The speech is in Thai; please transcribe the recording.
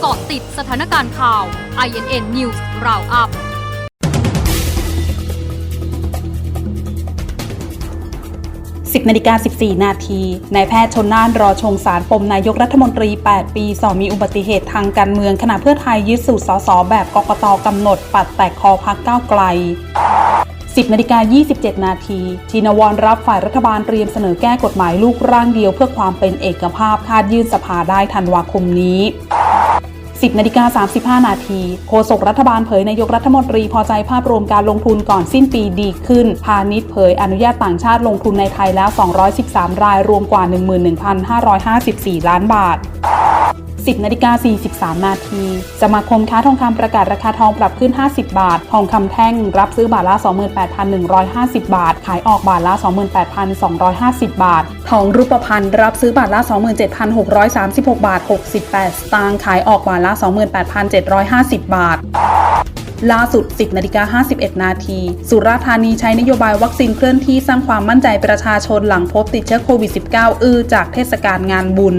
เกาะติดสถานการณ์ข่าว INN News Roundup 10นาฬิกา14 นาที นายแพทย์ชนน่านรอชงสารปมนายกรัฐมนตรี 8 ปีสอมีอุบัติเหตุทางการเมืองขณะเพื่อไทยยึดสูตรสสแบบกกตกำหนด ปัดแตกคอพักก้าวไกล 10นาฬิกา27 นาทีชินวรรับฝ่ายรัฐบาลเตรียมเสนอแก้กฎหมายลูกร่างเดียวเพื่อความเป็นเอกภาพคาดยื่นสภาได้ธันวาคมนี้ 10นาฬิกา35 นาทีโฆษกรัฐบาลเผยนายกรัฐมนตรีพอใจภาพรวมการลงทุนก่อนสิ้นปีดีขึ้น พาณิชย์เผยอนุญาตต่างชาติลงทุนในไทยแล้ว 213 รายรวมกว่า 11,554 ล้านบาท 10นาฬิกา43 นาทีสมาคมค้าทองคำประกาศราคาทองปรับขึ้น 50 บาท ทองคำแท่งรับซื้อบาทละ 28,150 บาท ขายออกบาทละ 28,250 บาท ทองรูปพรรณรับซื้อบาทละ 27,636 บาท 68 สตางค์ ขายออกบาทละ 28,750 บาทล่าสุด 10นาฬิกา51 นาที สุราธานีใช้นโยบายวัคซีนเคลื่อนที่สร้างความมั่นใจประชาชนหลังพบติดเชื้อโควิด -19 อื้อจากเทศกาลงานบุญ